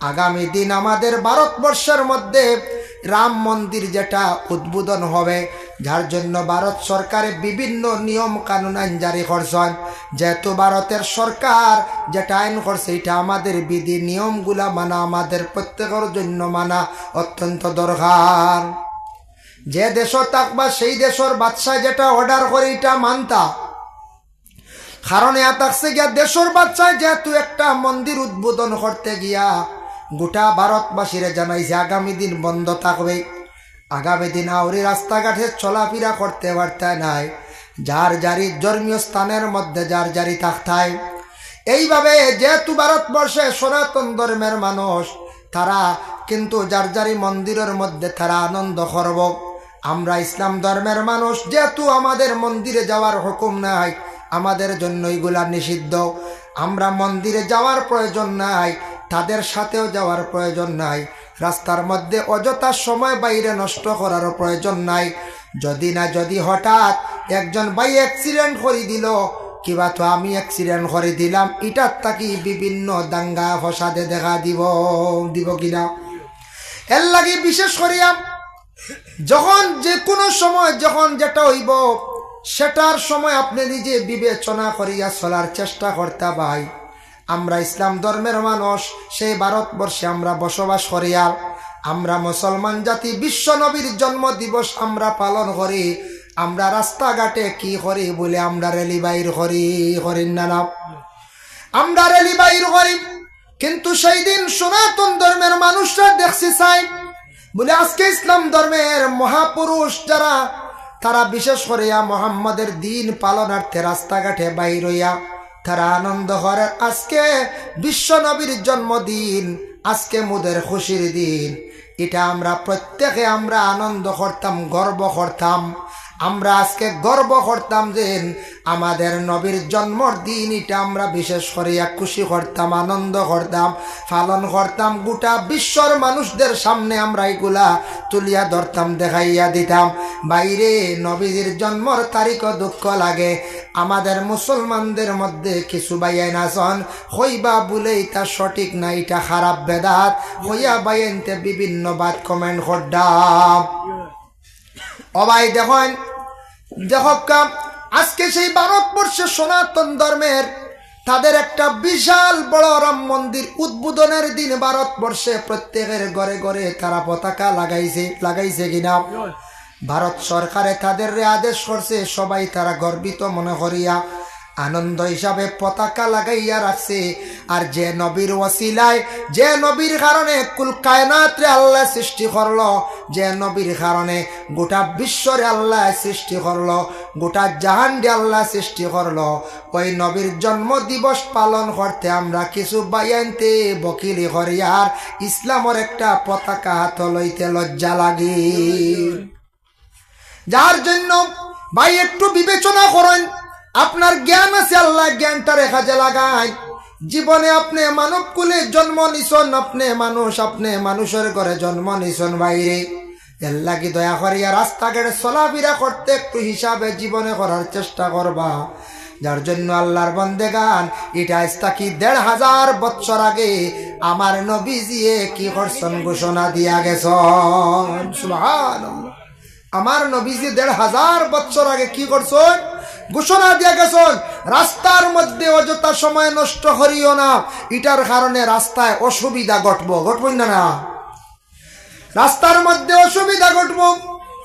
আগামী দিন আমাদের ভারতবর্ষের মধ্যে রাম মন্দির যেটা উদ্বোধন হবে, যার জন্য ভারত সরকারে বিভিন্ন নিয়ম কানুন আইন জারি করছেন। যেহেতু ভারতের সরকার যেটা আইন করছে, এটা আমাদের বিধি নিয়মগুলা মানা, আমাদের প্রত্যেকের জন্য মানা অত্যন্ত দরকার। যে দেশ থাকবা সেই দেশের বাদশাহ যেটা অর্ডার করে, এটা মানতা। কারণ এ থাকছে গিয়া দেশের বাচ্চায় যেহেতু একটা মন্দির উদ্বোধন করতে গিয়া গোটা ভারতবাসীরে জানাইছে, আগামী দিন বন্ধ থাকবে। আগামী দিন আউরি রাস্তাঘাটে চলাফেরা করতে পারতে নাই। যার জারি ধর্মীয় স্থানের মধ্যে যার জারি থাকতায়। এইভাবে যেহেতু ভারতবর্ষে সনাতন ধর্মের মানুষ, তারা কিন্তু যার যারি মন্দিরের মধ্যে তারা আনন্দ করব। আমরা ইসলাম ধর্মের মানুষ, যেহেতু আমাদের মন্দিরে যাওয়ার হুকুম নাই, আমাদের জন্য এগুলা নিষিদ্ধ। আমরা মন্দিরে যাওয়ার প্রয়োজন নাই তাদের সাথেও যাওয়ার প্রয়োজন নাই। রাস্তার মধ্যে অযথা সময় বাইরে নষ্ট করারও প্রয়োজন নাই। যদি না যদি হঠাৎ একজন বাই অ্যাক্সিডেন্ট করে দিল, কিবা তো আমি অ্যাক্সিডেন্ট করে দিলাম এটার তাকি বিভিন্ন দাঙ্গা ফসাদে দেখা দিব দিব কিনা? এর লাগে বিশেষ করিয়া যখন যে কোনো সময়, যখন যেটা হইব, সেটার সময় আপনি নিজে বিবেচনা করিয়া চলার চেষ্টা করতে ভাই। আমরা ইসলাম ধর্মের মানুষ সেই ভারতবর্ষে আমরা বসবাস করিয়া আমরা মুসলমান জাতি, বিশ্ব নবীর জন্ম দিবস আমরা পালন করি। আমরা রাস্তাঘাটে কি করি বলে আমরা রেলি বাইর করি, করিন না না। আমরা রেলি বাইর করি, কিন্তু সেই দিন সনাতন ধর্মের মানুষরা দেখছি চাই বলে আজকে ইসলাম ধর্মের মহাপুরুষ যারা, তারা বিশেষ করিয়া মোহাম্মদের দিন পালনার্থে রাস্তাঘাটে বাইর হইয়া তারা আনন্দ করে। আজকে বিশ্ব নবীর জন্মদিন, আজকে মুদের খুশির দিন। এটা আমরা প্রত্যেকে আমরা আনন্দ করতাম, গর্ব করতাম। আমরা আজকে গর্ব করতাম যে আমাদের নবীর জন্মর দিন এটা আমরা বিশেষ করিয়া খুশি করতাম আনন্দ করতাম পালন করতাম। গোটা বিশ্বর মানুষদের সামনে আমরা এগুলা তুলিয়া ধরতাম দেখাইয়া দিতাম। বাইরে নবীর জন্মর তারিখও দুঃখ লাগে। আমাদের মুসলমানদের মধ্যে কিছু বাইয়াইন আসন হইবা বলে এটা সঠিক না এটা খারাপ বেদাত। হইয়া বাইনতে বিভিন্ন বাদ কমেন্ট করতাম। অবাই দেখেন আজকে সেই ভারতবর্ষে সনাতন ধর্মের তাদের একটা বিশাল বড় রাম মন্দির উদ্বোধনের দিন ভারতবর্ষে প্রত্যেকের ঘরে ঘরে তারা পতাকা লাগাইছে লাগাইছে কিনা? ভারত সরকারে তাদের আদেশ করছে সবাই তারা গর্বিত মনে করিয়া আনন্দ হিসাবে পতাকা লাগাইয়া রাখছে। আর যে নবীর ওসিলায় যে নবীর কারণে কুল কায়নাত্রে আল্লাহ সৃষ্টি করল, যে নবীর কারণে গোটা বিশ্বরে আল্লাহ সৃষ্টি করল, গোটা জাহান্ডে আল্লাহ সৃষ্টি করল। ওই নবীর জন্ম দিবস পালন করতে আমরা কিছু বাইয়ানতে বকিলি করিয়ার ইসলামের একটা পতাকা হাত লইতে লজ্জা লাগে। যার জন্য ভাই, একটু বিবেচনা করেন আপনার জ্ঞান আছে আল্লাহ জ্ঞানটা রেখাজে লাগায়। জীবনে আপনি মানব কুলে জন্ম নিছন, আপনি মানুষ, আপনি মানুষের ঘরে জন্ম নিছন বাইরে। এর লাগি দয়া করিয়া রাস্তাঘাটে চলাফেরা করতে একটু হিসাবে জীবনে করার চেষ্টা করবা। যার জন্য আল্লাহর বন্দে গান এটা কি দেড় হাজার বছর আগে আমার নবীজিয়ে কি করছেন ঘোষণা দিয়া সুবহানাল্লাহ। আমার নবীজি দেড় হাজার বছর আগে কি করছেন? ঘোষণা দিয়ে গেছেন রাস্তার মধ্যে অযথা সময় নষ্ট করিও না। এটার কারণে রাস্তায় অসুবিধা ঘটবো। ঘটব না না। রাস্তার মধ্যে অসুবিধা ঘটবো।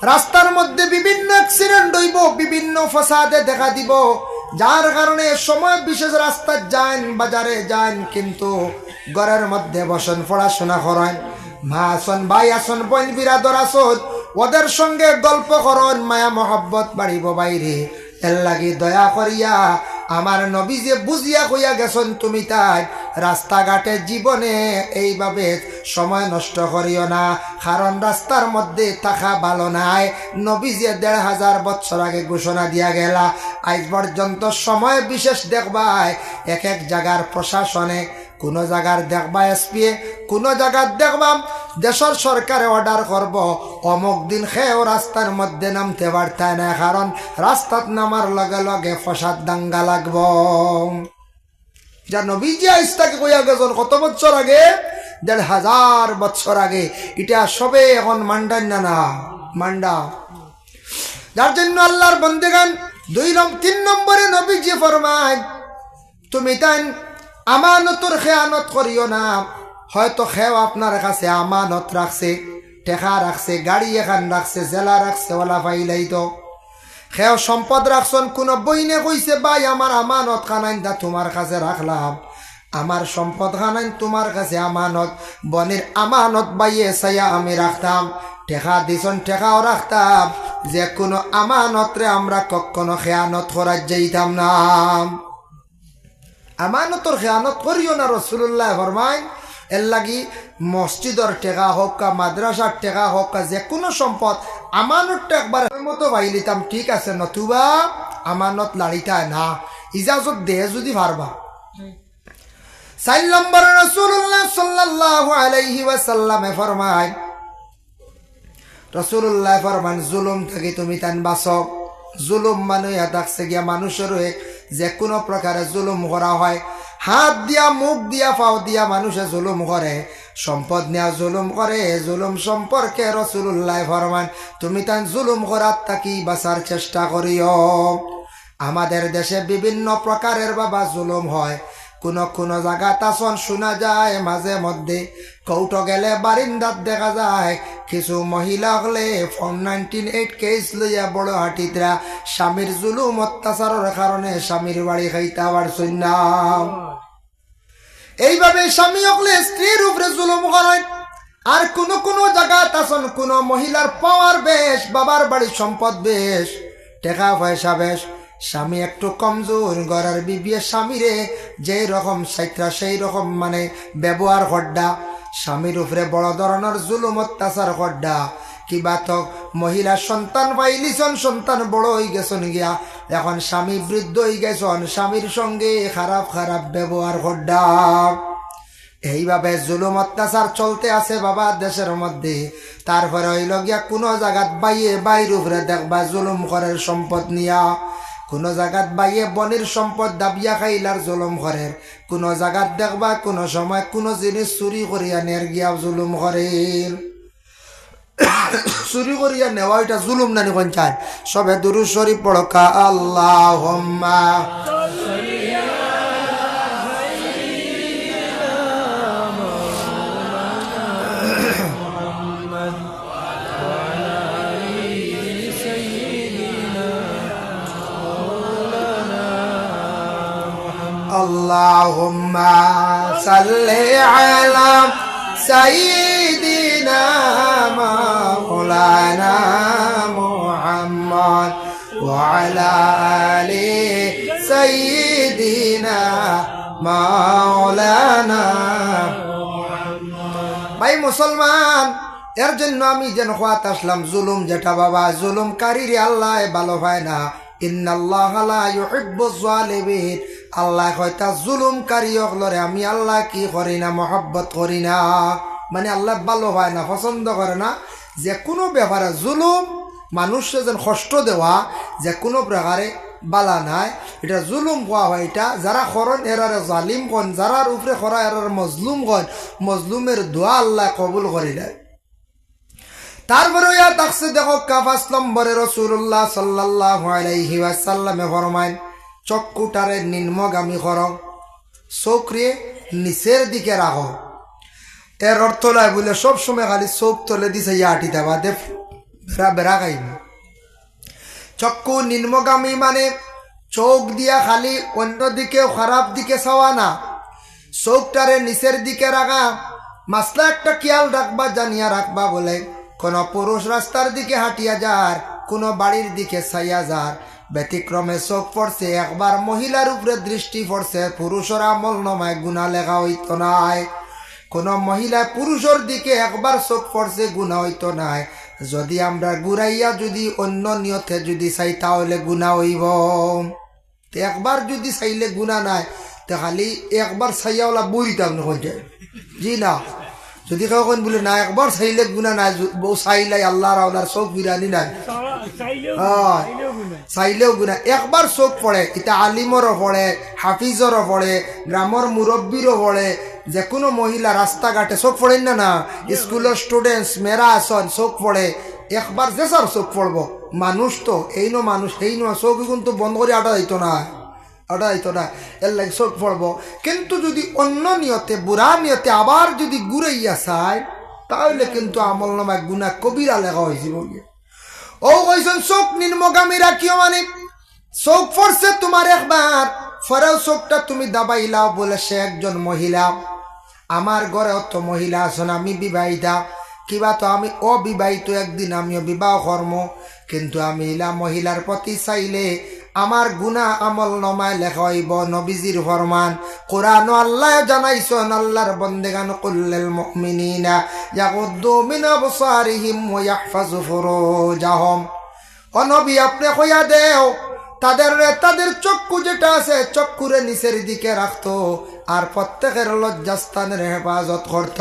রাস্তার মধ্যে বিভিন্ন অ্যাক্সিডেন্ট হইব, বিভিন্ন ফসাদে দেখা দিব। যার কারণে সময় বিশেষ রাস্তায় যান বাজারে যান কিন্তু ঘরের মধ্যে বসেন, পড়াশোনা করেন। মা আসন, ভাই আসন, বোন, বিরাদর আসন, ওদের সঙ্গে গল্প করন, মায়া, মহব্বত বাড়িব বাইরে। এর লাগি দয়া করিয়া আমার নবী যে বুঝিয়া কইয়া গেছন তুমি তাই। রাস্তাঘাটে জীবনে এইভাবে সময় নষ্ট করিও না, কারণ রাস্তার মধ্যে থাকা ভালো নাই। নবী যে দেড় হাজার বছর আগে ঘোষণা দিয়া গেলা, আজ পর্যন্ত সময় বিশেষ দেখবাই, এক এক জায়গার প্রশাসনে, কোনো জায়গার দেখবা এসপিএ কোনো জায়গার দেখবাম দেশের সরকারে অর্ডার করব। অমুক দিন খেয়েও রাস্তার মধ্যে নামতে পারতায় না, কারণ রাস্তাত নামার লগে লগে ফসাদ দাঙ্গা লাগব। যা নবীজি আইসটাকে কইয়া গেছেন, কত বছর আগে? দেড় হাজার বছর আগে। এটা সবে এখন মান্ডান না না মান্ডা। যার জন্য আল্লাহর বন্দেগান দুই তিন নম্বরে নবীজি ফরমায়, তুমি তাই আমানতর খেয়ানত করিও না হয়তো খেও আপনার কাছে আমানত রাখছে, টেকা রাখছে, গাড়ি এখান রাখছে, জেলা রাখছে, ওলা পাইলাই তো। খেও সম্পদ রাখছন, কোনো বইনে কইছে, ভাই, আমার আমানত খানাইন দা তোমার কাছে রাখলাম। আমার সম্পদ খানাইন তোমার কাছে আমানত। বনের আমানত বাইয়ে সাইয়া আমি রাখতাম। টেকা দিছন, টেকাও রাখতাম। যে কোনো আমানতরে আমরা কখনো খেয়ানত করার যাইতাম না। আমানতর খেয়ানত করিও না রসুল্লাহ ফরমাই এর লাগি মসজিদর টেকা হোক কা মাদ্রাসার টেকা হোক কা যে কোনো সম্পদ আমানতটা একবার মতো পাই লিতাম ঠিক আছে নতুবা আমানত লাড়িতা না। ইজাজত দে যদি পারবা চার নম্বর রসুল্লাহ সাল্লাহ আলাইহি ওয়াসাল্লামে ফরমায় রসুল্লাহ ফরমান জুলুম থেকে তুমি তান বাসক জুলুম মানে থাকছে গিয়া মানুষের যে কোনো প্রকারে জুলুম করা হয়। হাত দিয়া, মুখ দিয়া, পাও দিয়া মানুষে জুলুম করে, সম্পদ নেওয়া জুলুম করে, জুলুম সম্পর্কে রসুল্লাহ ফরমান, তুমি তান জুলুম করার তাকি বাঁচার চেষ্টা করিও? আমাদের দেশে বিভিন্ন প্রকারের বাবা জুলুম হয়। কোনো কোনো জায়গা তাসন শোনা যায় মাঝে মধ্যে কৌটো গেলে বারিন্দাত দেখা যায়। কিছু মহিলা হলে ফোন নাইনটিন এইট কেস লইয়া বড় হাটিতরা স্বামীর জুলুম অত্যাচারের কারণে স্বামীর বাড়ি খাইতে আবার শুনলাম এইভাবে স্বামী হলে স্ত্রীর উপরে জুলুম করেন। আর কোন কোন জায়গা তাসন কোন মহিলার পাওয়ার বেশ, বাবার বাড়ির সম্পদ বেশ, টেকা পয়সা বেশ। স্বামী একটু কমজোর গড়ার বিবিয়ে স্বামীরে, যেই রকম সাইত্রা সেই রকম মানে ব্যবহার করডা স্বামীর উপরে বড় ধরনের জুলুম, অত্যাচার করডা কিবা তো মহিলা সন্তান পাইলিছন, সন্তান বড় হয়ে গেছন গিয়া। এখন স্বামী বৃদ্ধ হয়ে গেছন, স্বামীর সঙ্গে খারাপ খারাপ ব্যবহার করডা এইভাবে জুলুম, অত্যাচার চলতে আছে বাবা দেশের মধ্যে। তারপরে হইল গিয়া কোনো জায়গাত বাইয়ে বাইর উপরে দেখবা জুলুম করে সম্পদ নিয়া। কোনো জায়গাত বাইয়ে বনির সম্পদ দাবিয়া খাইলার জুলুম করে কোন জায়গাত দেখবা, কোন সময় কোন জিনিস চুরি করিয়া নের গিয়া জুলুম করে চুরি করিয়া নেওয়া এটা জুলুম নানি কঞ্চায় সবে দুরু শরীফ পড়কা আল্লাহ اللهم صل على سيدنا مولانا محمد وعلى آل سيدنا مولانا ভাই মুসলমান এর জন্য আমি যেন খোয়াত আসলাম জুলুম যেটা বাবা জুলুম কারিরে আল্লাহ ভালো হয় না আল্লাহ হয়তা আমি আল্লাহ কি করি না না? মানে আল্লাহ না না। যে কোনো ব্যাপারে জুলুম, মানুষকে যেন কষ্ট দেওয়া, যে কোনো প্রকারে বালা নাই। এটা জুলুম কোয়া হয়, এটা যারা খরণ এরারে জালিম কন, যারার উপরে খরা এরার মজলুম কন, মজলুমের দোয়া আল্লাহ কবুল করি দেয় তারপরে ইয়া তাকসে দেখো, কাফাস নম্বরে রসুল্লাহ সাল্লাহ আলাইহি ওয়াসাল্লামে ফরমাইন চক্ষুটারে নিম্নগামী কর, চোখরে নিচের দিকে রাখো। এর অর্থ নয় বলে সব সময় খালি চোখ তলে দিছে, ইয়া আটিতে বাদে বেড়া বেড়া খাইব। চক্ষু নিম্নগামী মানে চোখ দিয়া খালি অন্যদিকে খারাপ দিকে চাওয়া না। চোখটারে নিচের দিকে রাখা, মাসলা একটা খেয়াল রাখবা, জানিয়া রাখবা বলে। কোন পুরুষ রাস্তার দিকে হাঁটিয়া যার, কোন বাড়ির দিকে ছাইয়া যার। ব্যতিক্রমে চোখ পড়ছে, একবার মহিলার উপরে দৃষ্টি পড়ছে, পুরুষের আমল নমায় গুণা লেখা হইত নাই। কোন মহিলা পুরুষের দিকে একবার চোখ পড়ছে, গুণা হইতো নাই। যদি আমরা ঘুরাইয়া যদি অন্য নিয়তে যদি চাই, তাহলে গুণা হইব। একবার যদি চাইলে গুণা নাই, তে খালি একবার চাইয়া ওলা বইতাম নখন জি না। যদি কেউ কোন বলে না একবার চাইলে গুণা নাই বউ চাইলাই আল্লাহর আল্লাহর চোখ বিরানি নাই। হয়। চাইলেও গুণা একবার চোখ পড়ে এটা আলিমরও পড়ে হাফিজরও পড়ে গ্রামর মুরব্বীরও পড়ে যে কোনো মহিলা রাস্তাঘাটে চোখ পড়েন না না? স্কুলের স্টুডেন্টস মেয়েরা আসন চোখ পড়ে। একবার যে স্যার চোখ পড়ব মানুষ তো এই নো মানুষ এই নো চোখ কিন্তু বন্ধ করে আটা দিত না আটা দিত না এর লাগে চোখ পড়ব। কিন্তু যদি অন্য নিয়তে, বুড়া নিয়তে আবার যদি ঘুরাইয়া চায়, তাহলে কিন্তু আমল নামায় গুণা কবিরা লেখা হয়েছিল ও কইছেন, চোখ নির্মগামী রাখিও মানে। চোখ পড়ছে তোমার একবার, ফরেও চোখটা তুমি দাবাইলাও বলে সে একজন মহিলা। আমার ঘরেও তো মহিলা আছেন আমি বিবাহিতা। কিবা তো আমি অবিবাহিত, একদিন আমিও বিবাহ কর্ম। কিন্তু আমি ইলা মহিলার প্রতি চাইলে আমার গুনা আমল নমায় লেখা হইব নবীজির ফরমান। কোরআন আল্লাহ জানাইছন, আল্লাহর বন্দেগান কুল্লেল মমিনা ইয়াগুদ্দু মিন আবসারিহিম ও নবী, আপনি কইয়া দেও, তাদের তাদের চক্ষু যেটা আছে, চক্ষুরে নিচের দিকে রাখতো। আর প্রত্যেকের লজ্জাস্থানের হেফাজত করত।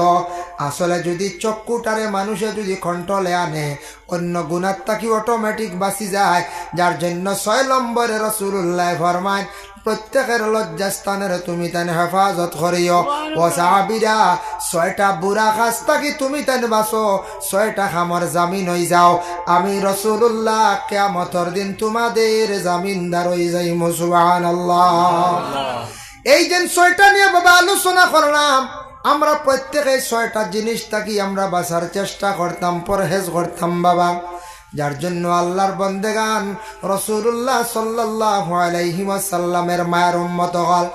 আসলে যদি চক্ষুটারে মানুষে যদি কন্ট্রোলে আনে, অন্য গুণার তাকি অটোমেটিক বাঁচি যায়? যার জন্য ছয় নম্বরে রসুল্লাহ ফরমায়, প্রত্যেকের লজ্জাস্থানের তুমি তেন হেফাজত করিও। ও সাহাবিরা, ছয়টা বুড়া খাস থাকি তুমি তেন বাসো ছয়টা খামর জামিন হয়ে যাও। আমি রসুল্লাহ কেমতর দিন তোমাদের জামিনদার হয়ে যাই মুসুবান এই যে ছয়টা নিয়ে বাবা আলোচনা করলাম, আমরা প্রত্যেকে ছয়টা জিনিস থাকি আমরা বাঁচার চেষ্টা করতাম, পরহেজ করতাম বাবা। যার জন্য আল্লাহর বন্দেগান রসুল্লাহ সাল্লাহ আলাইহিমাসাল্লামের মায়ের উম্মত হল।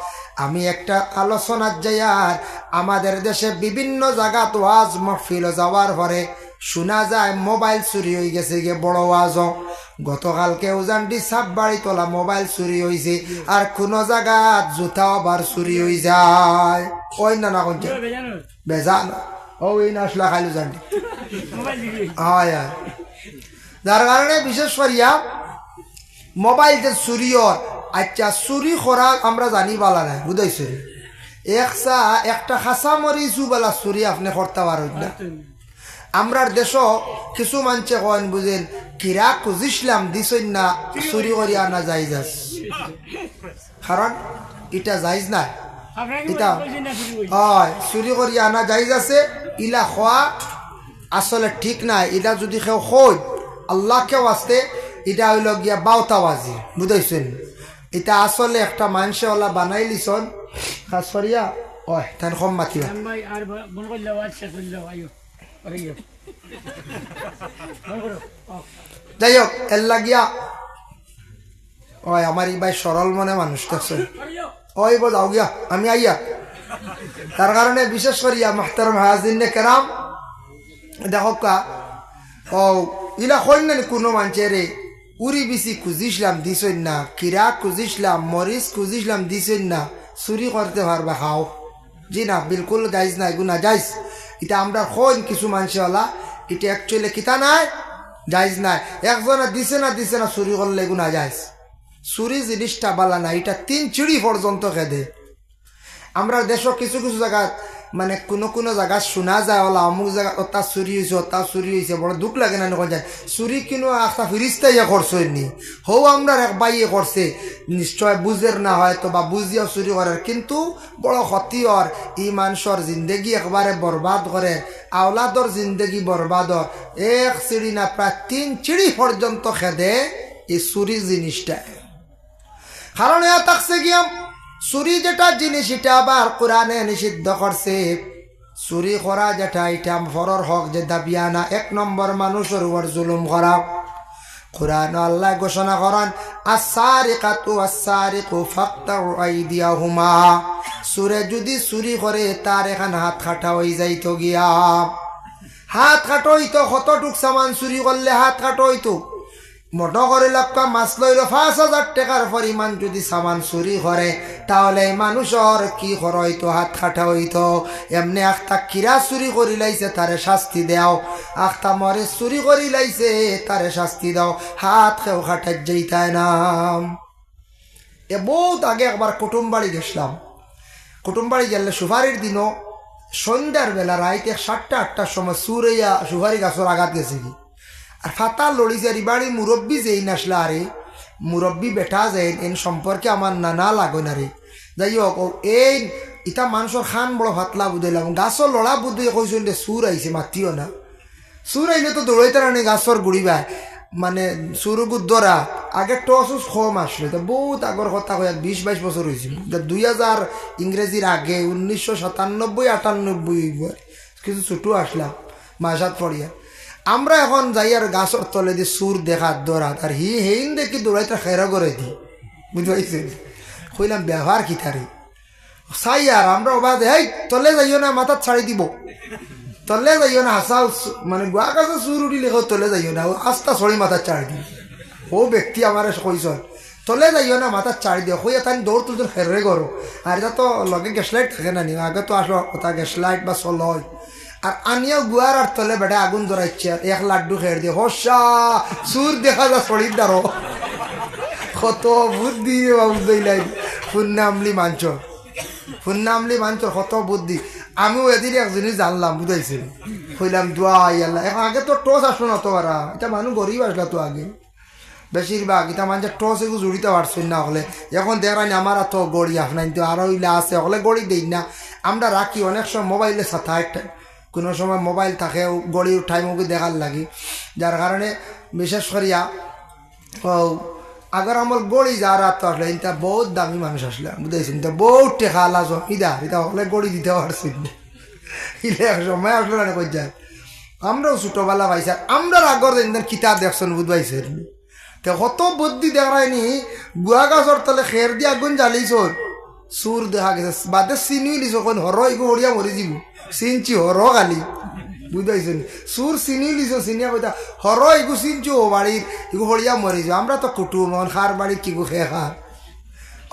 আমি একটা আলোচনার যাইয়ার আমাদের দেশে বিভিন্ন জায়গাত আজ মহফিল যাওয়ার পরে শোনা যায় মোবাইল চুরি হয়ে গেছে গিয়ে বড় ওয়াজ গতকালকে উজানটি সাপ বাড়ি তোলা মোবাইল চুরি হয়েছে আর কোনো জায়গাত জুতাও আবার চুরি হয়ে যায়। ওই না না কোনটা বেজান। ও এই না আসলা খাইলো জানটি হয় যার কারণে বিশেষ করিয়া মোবাইল যে চুরি আচ্ছা চুরি করা আমরা জানি পালা নাই বুঝাইছো একসা একটা খাসা মরি চুবেলা চুরি আপনি করতে পারেন না। আমরার দেশ কিছু মানছে কন বুঝেন, কিরা খুঁজিসলাম দিছই না, চুরি করি আনা যাই যাস কারণ এটা যাইজ না। হয়, চুরি করি আনা যাইজ আছে, ইলা খোয়া আসলে ঠিক নাই এটা যদি কেউ খোঁজ আল্লাহকেও আসতে, এটা হইল গিয়া বাউতাবাজি, বুঝাইছেন? এটা আসলে একটা মানুষে ওলা বানাই লিছন খাস করিয়া ওই তার কম মাতিবা যাই হোক এর লাগিয়া ওই আমার এই ভাই সরল মনে মানুষ দেখছে ওই বো যাও গিয়া আমি আইয়া। তার কারণে বিশেষ করিয়া মাহতারম হাজিনে কেরাম। দেখো কা ও ইলা কইন না কোনো মানছে রে উড়ি বিসি খুঁজিসলাম দিছই না কিরা খুঁজিসলাম মরিচ খুঁজিসলাম দিছই না চুরি করতে পারবা খাও জি না বিলকুল যাইজ না এগুনা যাইজ। এটা আমরা হইন কিছু মানুষ হলা এটা অ্যাকচুয়ালি কিতা নাই? যাইজ নাই। একজনে দিছে না দিছে না, চুরি করলে গুণা যাইজ চুরি জিনিসটা বালা না এটা তিন চিড়ি পর্যন্ত খেদে। আমরা দেশ কিছু কিছু জায়গা মানে কোনো কোনো জায়গা শোনা যায় ওলা অমুক জায়গা ওটা চুরি হয়েছে ওটা চুরি হয়েছে বড় দুঃখ লাগে না নকল যায়। চুরি কিনো একটা ফিরিস্তা ইয়ে করছ নি? হৌ আমরা এক বাইয়ে করছে নিশ্চয় বুঝের না হয়তো বা বুঝিয়াও চুরি করে কিন্তু বড় ক্ষতি হর ই মানুষের জিন্দগি একবারে বরবাদ করে আওলাদর জিন্দগি বরবাদর এক চিড়ি না প্রায় তিন চিড়ি পর্যন্ত খেদে এই চুরি জিনিসটা কারণ এ থাকছে গিয়াম চুরি যেটা জিনিস, এটা আবার কোরআনে নিষিদ্ধ করছে। চুরি করা যেটা, এটা ফরর হক, যে দাবি আনা, এক নম্বর মানুষের উপর জুলুম করা। কোরআন আল্লাহ ঘোষণা করেন আসারিকাতু আসারিকু ফাক্তাউ আইদিয়াহুমা। সুরে যদি চুরি করে, তার এখান হাত খাটা হয়ে যাইতো গিয়া। হাত কাটো হইতো, কতটুক সামান চুরি করলে হাত কাটো হইতো? মোটো করে লক্কা মাছ লইল পাঁচ হাজার টাকার পরিমাণ যদি সামান চুরি করে তাহলে মানুষের কি কর হইতো হাত খাটা হইতো? এমনি আখতা কিরা চুরি করি লাইছে, তারে শাস্তি দেও। আখতা মরে চুরি করি লাইছে, তারে শাস্তি দাও। হাত কেউ খাটার যেইতায় নাম। এ বহুত আগে একবার কুটুম বাড়ি গেছিলাম। কুটুম বাড়ি গেলে সুপারির দিনও সন্ধ্যার বেলা রাইতে সাতটা, আটটার সময় সুরাইয়া সুপারি গাছের আঘাত গেছে কি। আর ফাতা লড়িছে আর বাড়ি মুরব্বী যেই নাসলা আরে, মুরব্বী বেটা যায় এন সম্পর্কে আমার নানা লাগো না রে যাই হোক এই ইটা মানুষের খান বড় হাতলা বুঝাইলাম গাছর লড়া বুদ্ধি কইছেন যে সুর আইছে মাতিও না। সুর আইলে তো দৌড়াইতে রানি গাছর গুড়ি বাই। মানে সুরু গুদ্দরা আগে টসুস কম আসলে তো বহুত আগর কথা কয় বিশ বাইশ বছর হয়েছিল দুই হাজার ইংরেজির আগে উনিশশো সাতানব্বই আটানব্বই কিছু ছোটো আসলাম মাসাত পড়িয়া আমরা এখন যাই আর গাছর তলে দিয়ে সুর দেখার দৌড়াত আর হি হেইন দেখি দৌড়াইতে খেরা করে দিই বুঝতে পারছেন কইলাম, ব্যবহার কি তারে? চাই আর আমরা অবাধ এই তলে যাইও না মাথার ছাড়ি দিব। তলে যাইও না হাসা মানে গোয়া কাছে চুর উঠিলে তলে যাইও না আস্তা ছড়ি মাথার চাড়ি দিও ও ব্যক্তি আমার কইসন তলে যাইও না মাথার চাড়ি দিও কই তাই দৌড় তুলতে ফেরে করো আর এটা তো লগে গ্যাস লাইট থাকে না নি, আগে তো আসলো কথা গ্যাস লাইট বা চল হয়। আর আনিয়াও গুয়ার আর তলে বেটা আগুন ধরাইছে এক লাড্ডু খেয়ে দিয়ে হসা সুর দেখা যা ছড়ির দ্বারো কত বুদ্ধি বুঝাইলাই ফুন্নামলি মাঞ্চ। ফুন্নামলি মাঞ্চ, কত বুদ্ধি। আমিও এদিন এক জিনিস জানলাম বুঝাইছিল কইলাম, দোয়া আল্লাহ। এখন আগে তো টস আসলো না তো এটা মানুষ গরিব আসলো তো আগে। বেশিরভাগ এটা মানে টস এগুলো জুড়িতে পারছেন না হলে এখন দেখানি আমার তো গড়ি আপনার তো আরও ইলা আছে হলে গড়ি দেই না। আমরা রাখি অনেক সময় মোবাইলে সাথা একটা কোনো সময় মোবাইল থাকে, গড়ি উঠাই মুখে দেখার লাগে। যার কারণে বিশেষ করিয়া আগর আমার গড়ি যারা তো আসলে এটা বহুত দামি মানুষ আসলে। বুঝেছেন তো বহুত টেকা আলা জমিদার এটা হলে গড়ি দিতে পারছেন ইলে এক সময় আসলো না কই যায়। আমরাও ছোটবেলা পাইছি। আমরা আগর দিন কিতাব দেখছেন বুঝবাইছেন তো কত বুদ্ধি দেখায়নি বুয়া গাছর তলে খের দিয়ে আগুন জ্বালিছ সুর দেখা গেছে। বাদে চিনিও দিছ কোন হর এগো হরিয়া মরি যাব। চিনছি হর খালি বুঝাইছেন? সুর চিনি লিছ চিনিয়া কইতা হর এগু চিনছো ও বাড়ির এগু হরিয়া মরি যাব আমরা তো কুটুম খার বাড়ি কিগু খে খা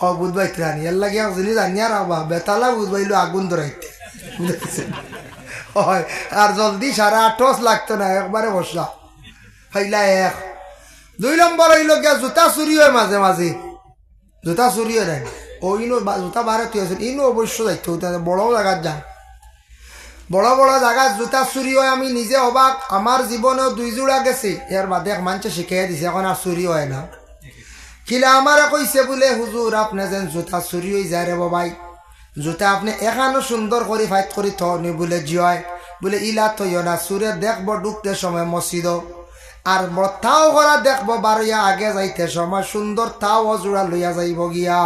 ও বুধবাই রানি এর লাগে জিনিস আনিয়া রাখবা বেতালা বুধবাইলো আগুন বুঝাইছেন? হয় আর জলদি সারা টস লাগতো না একবারে বসা ফাইলা এক। দুই নম্বর হইল গিয়া জোতা চুরি হয় মাঝে মাঝে জোতা চুরি হয় ও ইনো জোতা বারে তুই আছে ইনো অবশ্য যাইতে বড় জায়গার যান বড় বড় জায়গার জোতা চুরি হয়, আমি নিজে অবাক আমার জীবনেও দুই জোড়া গেছে। এর বাদে মানুষে শিখাই দিছে এখন আর চুরি হয় না। কিলা আমারে কইছে বলে হুজুর আপনি যেন জোতা চুরি হয়ে যায় রে বাবাই। জোতা আপনি এখানো সুন্দর করে ফাইট করে থনি বলে জিয় বলে, ইলা থইও না সুরে দেখব ঢুকতে সময় মসজিদ আর তাও করা দেখব বারইয়া আগে যাইতে সময়। সুন্দর তাও জোড়া লইয়া যাইব গিয়া।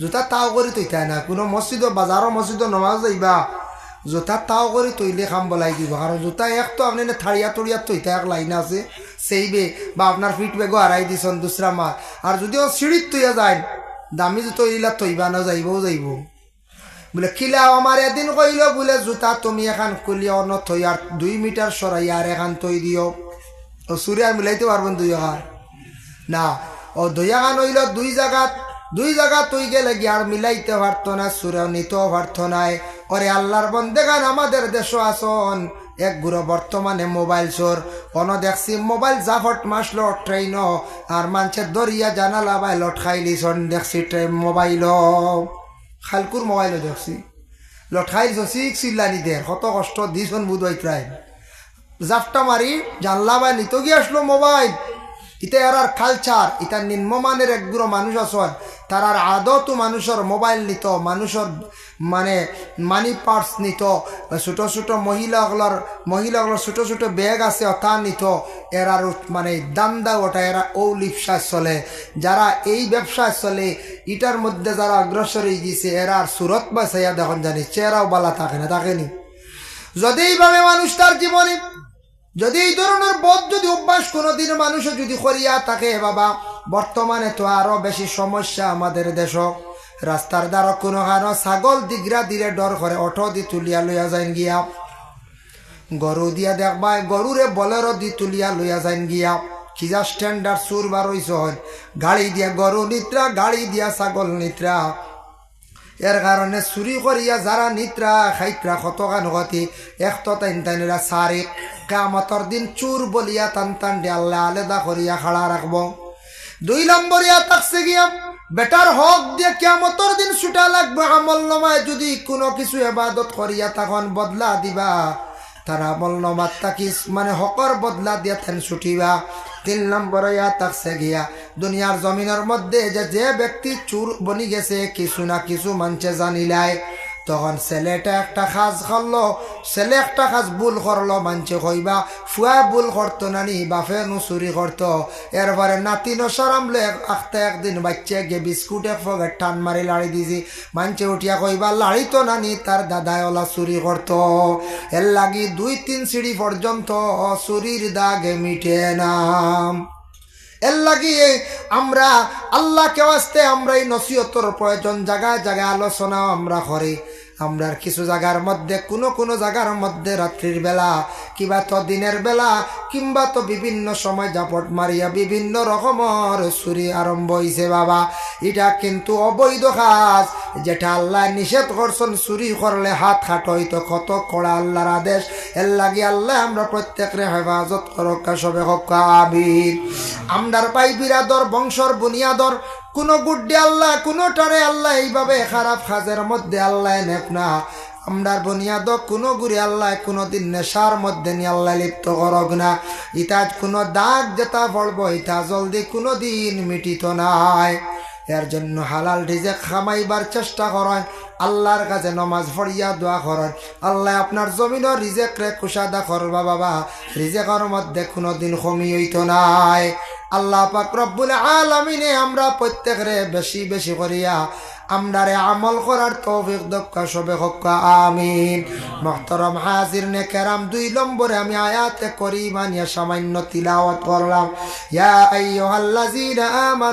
জোতা তাও কৰি তৈতাই না, কোনো মছজিদৰ বাজাৰৰ মছজিদৰ নমাজ যাইবা। জোতা তাও কৰি তৈলে কাম বলাই দিব। কারণ জোতা একতো আপনি না থাড়িয়া তড়িয়া তৈতা এক লাইন আছে, সেইবে বা আপনার ফিট বেগও হারাই দিছন দুসরা মাল। আর যদিও সিঁড়িত তৈয়া যায়, দামি জুতো ইলা তৈবা না যাইবও যাইব। বোলে খিলা আমার এদিন কইল, বোলে, জোতা তুমি এখন খুলিয়া অন্য থই আর দুই মিটার সরাই আর এখন তৈ দিও ও সুরে আর মিলাইতে পারবেন দুই হার না ও দয়াগান হইল দুই জায়গাত দুই জায়গা তুই গেলে গিয়ে আর মিলাইতে পারতো না, সুরেও নিতেও পারতো নাই ওরে আল্লাহর বন্দেগান, আমাদের দেশ আসন। এক গুরো বর্তমানে মোবাইল চোর। অন দেখছি মোবাইল জাফট মাসলো ট্রেন আর মানুষের দরিয়া জানালা বাই লট খাইলিছন দেখছি ট্রেন মোবাইল খালকুর মোবাইলও দেখছি। লট খাইলিছ শিখ চিল্লানি দের কত কষ্ট দিছন বুধবাই ট্রাই জাফটা মারি, জানলা বাই নিত গিয়ে আসলো মোবাইল। ইতে আর কালচার ইটা নিম্নমানের একগুলো মানুষ আছেন তারার আদত মানুষের মোবাইল নিত, মানুষের মানে মানি পার্স নিত, ছোট ছোট মহিলাগুলোর মহিলাগুলোর ছোট ছোট ব্যাগ আছে, অথা নিত। এরার মানে দান্দা ওটা এরা ও লিপসায় চলে। যারা এই ব্যবসায় চলে, ইটার মধ্যে যারা অগ্রসর হয়ে গেছে এরা আর সুরত বা সাইয়া দেখুন জানি চেহারাও বালা থাকে না, থাকেনি। যদি এইভাবে মানুষ তার জীবনে যদি এই ধরনের বোধ যদি অভ্যাস কোনোদিন মানুষ যদি করিয়া থাকে বাবা, বর্তমানে তো আরও বেশি সমস্যা আমাদের দেশ। রাস্তার দ্বারা কোনো কারও ছাগল দিগরা দিলে ডর করে, অটো দি তুলিয়া লইয়া যাইন গিয়া। গরু দিয়া দেখবা গরুরে বলেরও দি তুলিয়া লইয়া যাইন গিয়া। খিজা স্ট্যান্ডার্ড সুর বার হইছে গাড়ি দিয়া গরু নিত্রা, গাড়ি দিয়া ছাগল নিত্রা। এর কারণে চুরি করিয়া যারা নিত্রা খাইত্রা খতকা নগতি একটো টাইন টাইনেরা সারে। কামতর দিন চুর বলিয়া টান টান আল্লাহ আলাদা করিয়া খাড়া রাখব। দুই নম্বরিয়া তাকছে গিয়া, বেটার হক দিয়ে কেমতর দিন ছুটা লাগবে আমল নমায়, যদি কোনো কিছু এবাদত করিয়া তখন বদলা দিবা। তারা আমল নমাত মানে হকর বদলা দিয়া থেন ছুটিবা। তিন নম্বর ইয়া তাকছে গিয়া, দুনিয়ার জমিনের মধ্যে যে যে ব্যক্তি চুর বনি গেছে, কিছু না কিছু মানছে জানিলায়। তখন ছেলেটা একটা খাজ করল ছেলে একটা খাজ ভুল করল, মানছে কইবা, ফুয়া ভুল করতো নানি বাফে নু চুরি করতো। এরপরে নাতি নসরামলে আখতে একদিন বাচ্চা গে বিস্কুট ফগের টান মারি লাড়ি দিছি। মানছে উঠিয়া কইবা, লাড়ি তো নানি, তার দাদায় ওলা চুরি করতো। এর লাগি দুই তিন সিঁড়ি পর্যন্ত চুরির দাগে মিটে নাম। এর লাগিয়ে আমরা আল্লাহকে আসতে আমরা এই নসিহতর প্রয়োজন জায়গায় জায়গায় আলোচনা আমরা করি। আমরা কিছু জায়গার মধ্যে, কোনো কোনো জায়গার মধ্যে রাত্রির বেলা কিবা তো দিনের বেলা, কিংবা তো বিভিন্ন সময় জাপট মারিয়া বিভিন্ন রকমের চুরি আরম্ভ হয়েছে বাবা। এটা কিন্তু অবৈধ কাজ, যেটা আল্লাহ নিষেধ করছেন, চুরি করলে হাত খাট হইতো কত কড়া আল্লাহর আদেশ। এর লাগে আল্লাহ আমরা প্রত্যেকরে হেফাজত রক্ষা সবে হক্কা আবির আমদার পাই বিরাদর, বংশর বুনিয়াদর কোন গুড্ডে আল্লাহ, কোনো টারে আল্লাহ, এইভাবে খারাপ হাজের মধ্যে আল্লাহ নেপ না আমরার বনিয়াদ, কোনো গুরি আল্লাহ, কোনো দিন নেশার মধ্যে নিয়ে আল্লাহ লিপ্ত করক না। ইতাজ কোনো দাগ যেটা পড়ব ইতা জলদি কোনো দিন মিটিত নাই। এর জন্য হালাল রিজেক খামাইবার চেষ্টা করেন আল্লাহর কাছে নমাজ পড়িয়া দোয়া করেন আল্লাহ আপনার জমিনও রিজেক রে কুসাদা করবা বাবা, রিজেকের মধ্যে কোনো দিন কমি হইত নাই। আল্লাহ পাক রব্বুল আলামিনে আমরা প্রত্যেকরে বেশি বেশি করিয়া আমরারে আমল করার তৌফিক দক্ষ সবে হক্কা আমিন। মহতরম হাজির নে কেরাম দুই নম্বরে আমি আয়াতে করি মানিয়া সামান্য তিলাওয়াত করলাম। ইয়া আইয়ুহাল্লাযীনা আমানু